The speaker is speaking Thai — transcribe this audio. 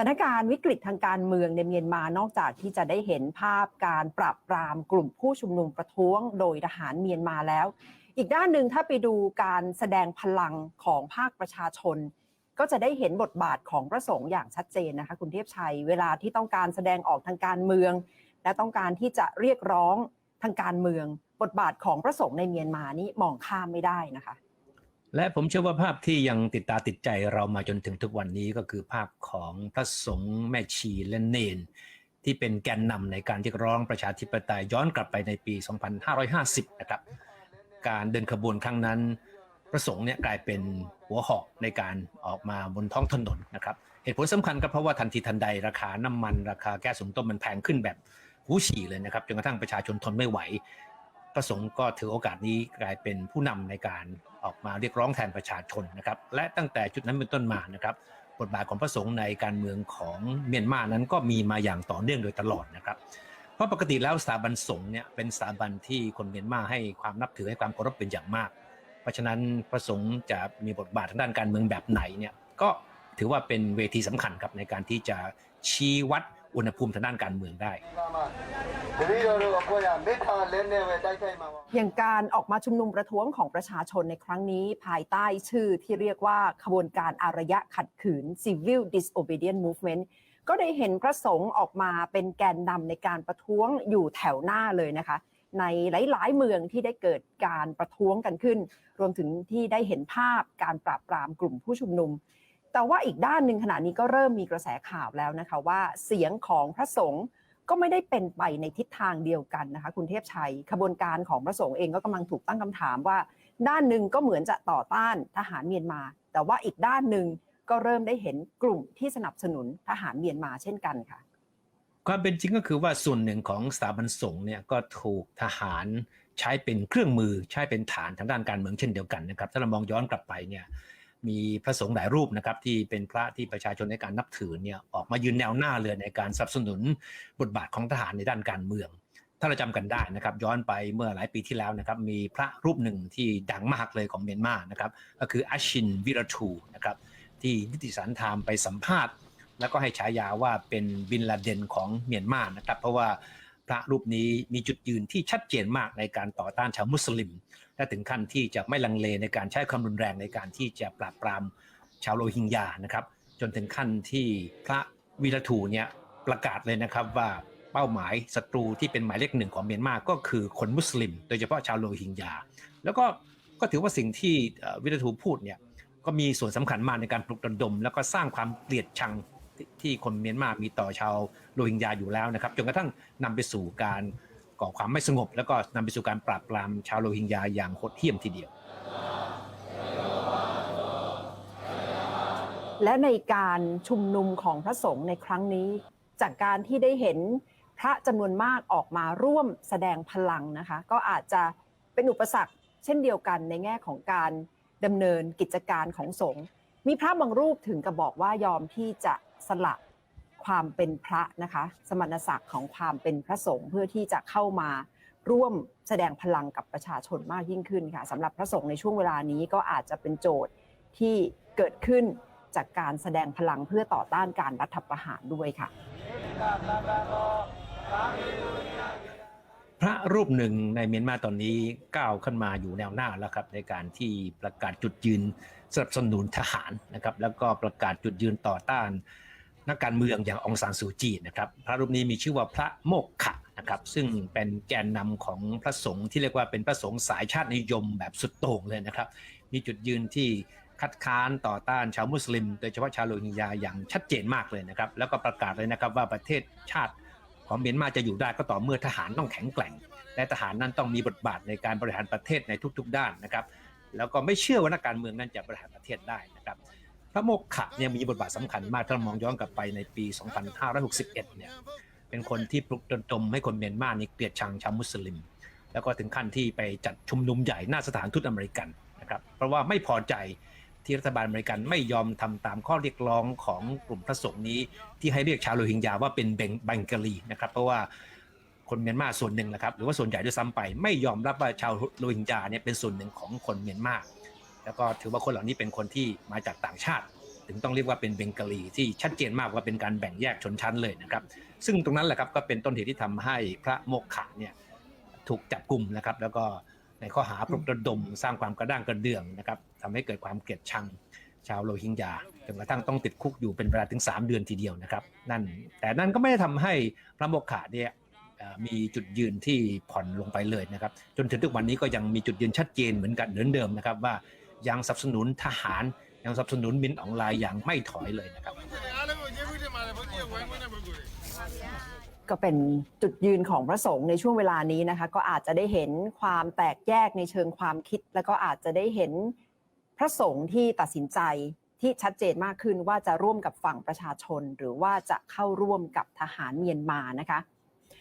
สถานการณ์วิกฤตทางการเมืองในเมียนมานอกจากที่จะได้เห็นภาพการปราบปรามกลุ่มผู้ชุมนุมประท้วงโดยทหารเมียนมาแล้ว อีกด้านหนึ่งถ้าไปดูการแสดงพลังของภาคประชาชน ก็จะได้เห็นบทบาทของพระสงฆ์อย่างชัดเจนนะคะคุณเทพชัย เวลาที่ต้องการแสดงออกทางการเมือง และต้องการที่จะเรียกร้องทางการเมือง บทบาทของพระสงฆ์ในเมียนมานี่มองข้ามไม่ได้นะคะ และผมเชื่อว่าภาพที่ยังติดตาติดใจเรามาจนถึงทุกวันนี้ก็คือภาพของพระสงฆ์แม่ชีและเนน ที่เป็นแกนนำในการเรียกร้องประชาธิปไตยย้อนกลับไปในปี 2550 นะครับ การเดินขบวนครั้งนั้น พระสงฆ์เนี่ยกลายเป็นหัวหอกในการออกมาบนท้องถนนนะครับ เหตุผลสำคัญก็เพราะว่าทันทีทันใดราคาน้ำมัน ราคาแก๊สสูงต้มมันแพงขึ้นแบบหูฉี่เลยนะครับจนกระทั่งประชาชนทนไม่ไหว พระสงฆ์ก็ถือโอกาสนี้กลายเป็นผู้นำในการ ออกมาเรียกร้องแทนประชาชนนะครับ และตั้งแต่จุดนั้นเป็นต้นมานะครับ บทบาทของพระสงฆ์ในการเมืองของเมียนมานั้นก็มีมาอย่างต่อเนื่องโดยตลอดนะครับ เพราะปกติแล้วสถาบันสงฆ์เนี่ยเป็นสถาบันที่คนเมียนมาให้ความนับถือให้ความเคารพเป็นอย่างมาก เพราะฉะนั้นพระสงฆ์จะมีบทบาททางด้านการเมืองแบบไหนเนี่ยก็ถือว่าเป็นเวทีสำคัญครับในการที่จะชี้วัด อุณหภูมิทางด้านการเมืองได้ อย่างการออกมาชุมนุมประท้วงของประชาชนในครั้งนี้ ภายใต้ชื่อที่เรียกว่าขบวนการอารยะขัดขืน Civil Disobedience Movement ก็ได้เห็นพระสงฆ์ออกมาเป็นแกนนำในการประท้วงอยู่แถวหน้าเลยนะคะ ในหลาย ๆ เมืองที่ได้เกิดการประท้วงกันขึ้น รวมถึงที่ได้เห็นภาพการปราบปรามกลุ่มผู้ชุมนุม แต่ว่าอีกด้านหนึ่งขณะนี้ก็เริ่มมีกระแสข่าวแล้วนะคะว่าเสียงของพระสงฆ์ก็ไม่ได้เป็นไปในทิศทางเดียวกันนะคะ คุณเทพชัยขบวนการของพระสงฆ์เองก็กำลังถูกตั้งคำถามว่า ด้านหนึ่งก็เหมือนจะต่อต้านทหารเมียนมา แต่ว่าอีกด้านหนึ่งก็เริ่มได้เห็นกลุ่มที่สนับสนุนทหารเมียนมาเช่นกันค่ะ ความเป็นจริงก็คือว่าส่วนหนึ่งของสถาบันสงฆ์เนี่ยก็ถูกทหารใช้เป็นเครื่องมือใช้เป็นฐานทางด้านการเมืองเช่นเดียวกันนะครับ ถ้าเรามองย้อนกลับไปเนี่ย มีพระสงฆ์หลายรูปนะครับที่เป็นพระที่ประชาชนในการนับถือเนี่ยออกมายืนแนวหน้าเลยในการสนับสนุนบทบาทของทหารในด้านการเมือง ถ้าเราจำกันได้นะครับ ย้อนไปเมื่อหลายปีที่แล้วนะครับ มีพระรูปหนึ่งที่ดังมากเลยของเมียนมานะครับ ก็คืออาชินวิรทูนะครับ ที่นิติสารไทม์ไปสัมภาษณ์ แล้วก็ให้ฉายาว่าเป็นบินลาเดนของเมียนมานะครับ เพราะว่า พระรูปนี้มีจุดยืนที่ชัดเจนมากในการต่อต้านชาวมุสลิม และถึงขั้นที่จะไม่ลังเลในการใช้ความรุนแรงในการที่จะปราบปรามชาวโรฮิงญานะครับ จนถึงขั้นที่พระวีรทูเนี่ยประกาศเลยนะครับว่าเป้าหมายศัตรูที่เป็นหมายเลขหนึ่งของเมียนมาก็คือคนมุสลิม โดยเฉพาะชาวโรฮิงญาแล้วก็ก็ถือว่าสิ่งที่วิรทูพูดเนี่ยก็มีส่วนสำคัญมากในการปลุกระดม แล้วก็สร้างความเกลียดชัง ที่คนเมียนมามีต่อชาวโรฮิงญาอยู่แล้วนะครับจนกระทั่งนำไปสู่การก่อความไม่สงบ แล้วก็นำไปสู่การปราบปรามชาวโรฮิงญาอย่างโหดเหี้ยมทีเดียว และในการชุมนุมของพระสงฆ์ในครั้งนี้ จากการที่ได้เห็นพระจำนวนมากออกมาร่วมแสดงพลังนะคะ ก็อาจจะเป็นอุปสรรคเช่นเดียวกันในแง่ของการดำเนินกิจการของสงฆ์มีพระบางรูปถึงกับบอกว่ายอมที่จะ สละความเป็นพระนะคะ สมณศักดิ์ของความเป็นพระสงฆ์เพื่อที่จะเข้ามาร่วมแสดงพลังกับประชาชนมากยิ่งขึ้นค่ะสำหรับพระสงฆ์ในช่วงเวลานี้ก็อาจจะเป็นโจทย์ที่เกิดขึ้นจากการแสดงพลังเพื่อต่อต้านการรัฐประหารด้วยค่ะ พระรูปหนึ่งในเมียนมาตอนนี้ก้าวขึ้นมาอยู่แนวหน้าแล้วครับ ในการที่ประกาศจุดยืนสนับสนุนทหารนะครับ แล้วก็ประกาศจุดยืนต่อต้าน นักการเมืองอย่างองซานซูจีนะครับพระรูปนี้มีชื่อว่าพระโมกขะนะครับซึ่งเป็นแกนนำของพระสงฆ์ที่เรียกว่าเป็นพระสงฆ์สายชาตินิยมแบบสุดโต่งเลยนะครับ มีจุดยืนที่คัดค้านต่อต้านชาวมุสลิม โดยเฉพาะชาวโรฮิงญาอย่างชัดเจนมากเลยนะครับแล้วก็ประกาศเลยนะครับว่าประเทศชาติของเมียนมาจะอยู่ได้ก็ต่อเมื่อทหารต้องแข็งแกร่ง และทหารนั้นต้องมีบทบาทในการบริหารประเทศในทุกๆ ด้านนะครับ แล้วก็ไม่เชื่อว่านักการเมืองนั้นจะบริหารประเทศได้นะครับ ระโมกขะเนี่ยมีบทบาทสำคัญมากถ้ามองย้อนกลับไปในปี 2561 เนี่ย เป็นคนที่ปลุกระดมให้คนเมียนมานี่เกลียดชังชาวมุสลิม แล้วก็ถึงขั้นที่ไปจัดชุมนุมใหญ่หน้าสถานทูตอเมริกันนะครับ เพราะว่าไม่พอใจที่รัฐบาลอเมริกันไม่ยอมทำตามข้อเรียกร้องของกลุ่มพระสงฆ์นี้ที่ให้เรียกชาวโรฮิงญาว่าเป็นเบงบังกาลีนะครับ เพราะว่าคนเมียนมาส่วนหนึ่งนะครับหรือว่าส่วนใหญ่ด้วยซ้ำไป ไม่ยอมรับว่าชาวโรฮิงญาเนี่ยเป็นส่วนหนึ่งของคนเมียนมา แล้วก็ถือว่าคนเหล่านี้เป็นคนที่มาจากต่างชาติ ถึงต้องเรียกว่าเป็นเบงกาลีที่ชัดเจนมากว่าเป็นการแบ่งแยกชนชั้นเลยนะครับ ซึ่งตรงนั้นแหละครับก็เป็นต้นเหตุที่ทำให้พระโมกขะเนี่ยถูกจับกลุ่มนะครับ แล้วก็ในข้อหาปลุกระดมสร้างความกระด้างกระเดื่องนะครับทำให้เกิดความเกลียดชังชาวโรฮิงญาจนกระทั่งต้องติดคุกอยู่เป็นเวลาถึง 3 เดือนทีเดียวนะครับนั่นแต่นั่นก็ไม่ได้ทำให้พระโมกขะเนี่ยมีจุดยืนที่ผ่อนลงไปเลยนะครับ จนถึงทุกวันนี้ก็ยังมีจุดยืนชัดเจนเหมือนกันเหมือนเดิมนะครับ ว่า ยังสนับสนุนทหาร ยังสนับสนุนมินออนไลน์อย่างไม่ถอยเลยนะครับ ก็เป็นจุดยืนของพระสงฆ์ในช่วงเวลานี้นะคะ ก็อาจจะได้เห็นความแตกแยกในเชิงความคิด แล้วก็อาจจะได้เห็นพระสงฆ์ที่ตัดสินใจที่ชัดเจนมากขึ้นว่าจะร่วมกับฝั่งประชาชน หรือว่าจะเข้าร่วมกับทหารเมียนมานะคะ